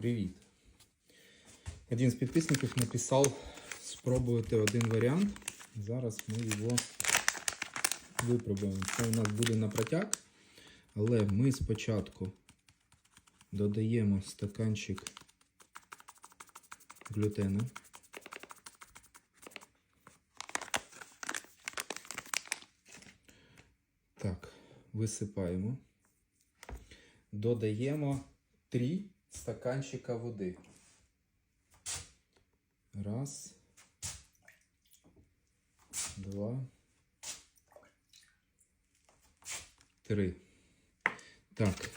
Привіт! Один из подписчиков написал, спробуйте один варіант. Зараз ми його випробуємо. Це у нас буде на протяг, але ми спочатку додаємо стаканчик глютену. Так, висипаємо. Додаємо 3 стаканчика води. Раз. Два. Три. Так.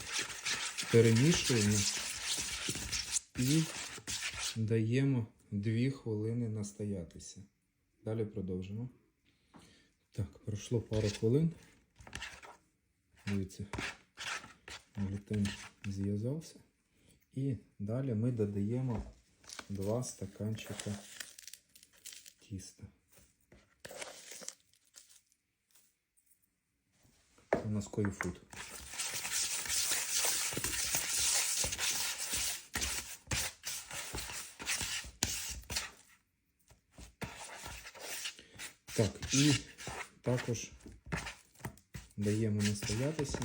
Перемішуємо і даємо 2 хвилини настоятися. Далі продовжимо. Так, пройшло пару хвилин. Дивіться, глютен зв'язався. І далі ми додаємо 2 стаканчика тіста. У нас коїфуд. Так, і також даємо настоятися.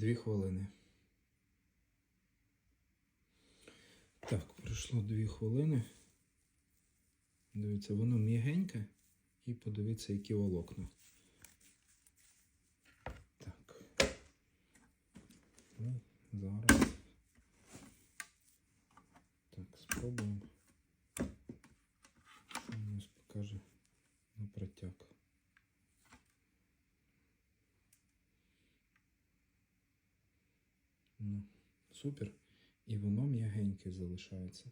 Дві хвилини. Так, пройшло дві хвилини. Дивіться, воно м'ягеньке і подивіться, які волокна. Так. Ну, зараз. Так, спробуємо. Що у нас покаже на протяг. Ну, супер. І воно м'ягеньке залишається.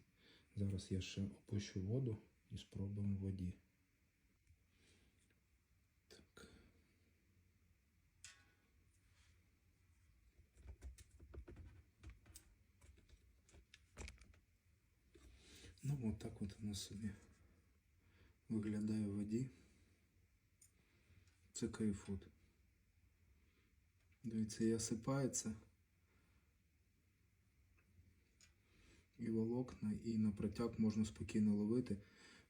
Зараз я ще опущу воду і спробуємо в воді. Так. Ну, от так от воно собі виглядає в воді. Це кайфуд. Дивіться, і осипається. І волокна, і на протяг можна спокійно ловити.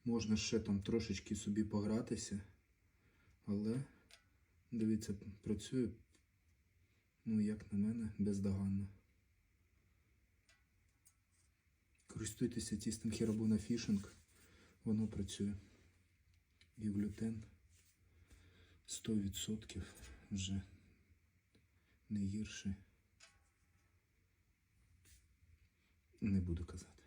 Можна ще там трошечки собі погратися. Але, дивіться, працює, ну, як на мене, бездоганно. Користуйтеся тістом Хірабуна Фішинг. Воно працює. І глютен 100% вже не гірше. Не буду казати.